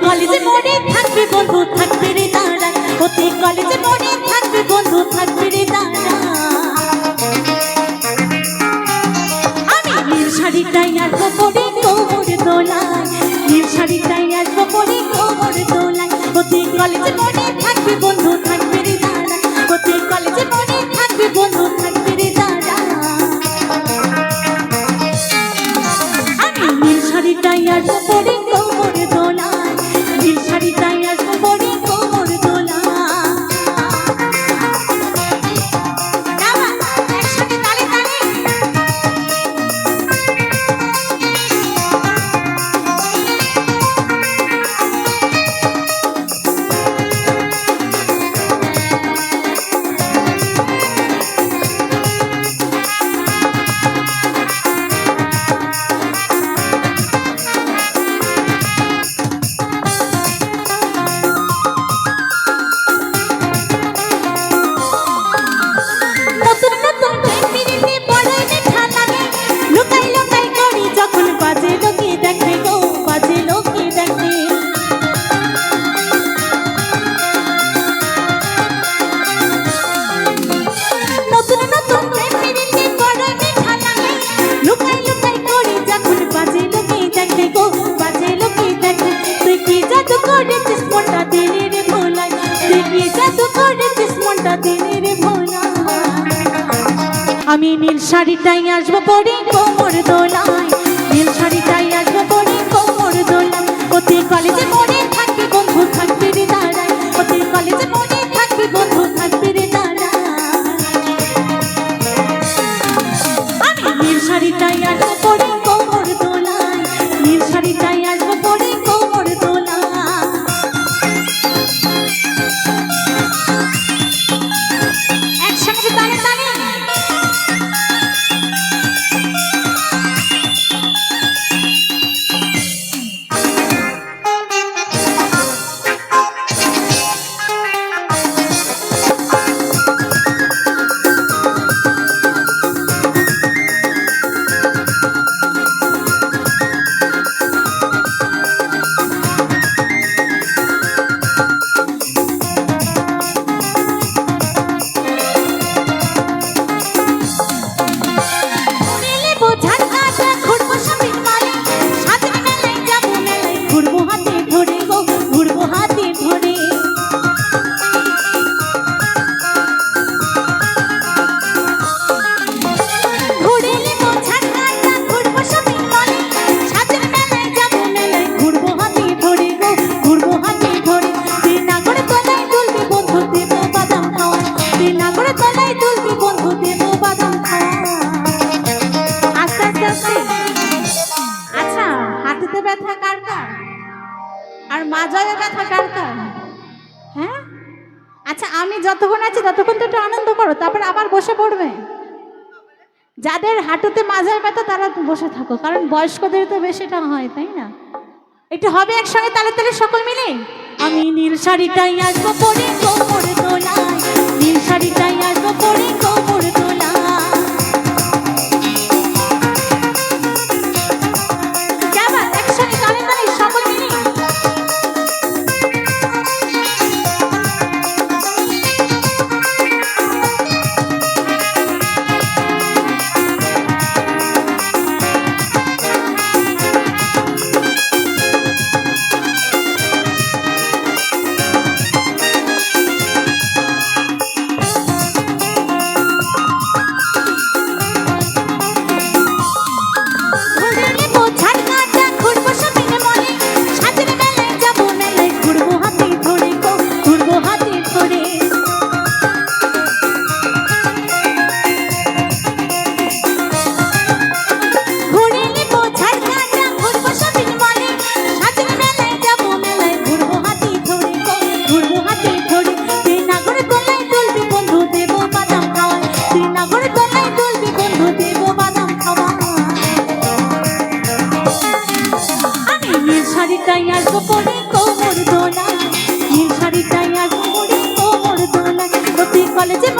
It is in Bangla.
কলেজে মনে থাকবে বন্ধু, থাকবে রে তারা প্রতি কলেজে মনে থাকবে বন্ধু, থাকবে রে তারা আমি নীল শাড়িটাই আর কোমরে কোমরে দোলায় নীল শাড়িটা নীল শাড়ি তাই নীল শাড়িটাই আসব পরে কোমর দোলায়। নীল শাড়িটাই হাতে ব্যথা কার কার? আর মাজায় ব্যথা কার কার? হ্যাঁ? আচ্ছা আমি যতক্ষণ আছি ততক্ষণ তো একটু আনন্দ করো, তারপর আবার বসে পড়বে। যাদের হাঁটুতে মাজায় ব্যথা, তারা বসে থাকো, কারণ বয়স্কদের তো বেশিটা হয়, তাই না? একটু হবে একসঙ্গে তালে তালে সকল মিলে? আমি নীল শাড়িটাই আসব পরে কোমরে তোলায়। শাড়িটাই আসব পরে কোমর দোলা। নীল শাড়িটাই আসব পরে কোমর দোলা। প্রতি কলেজে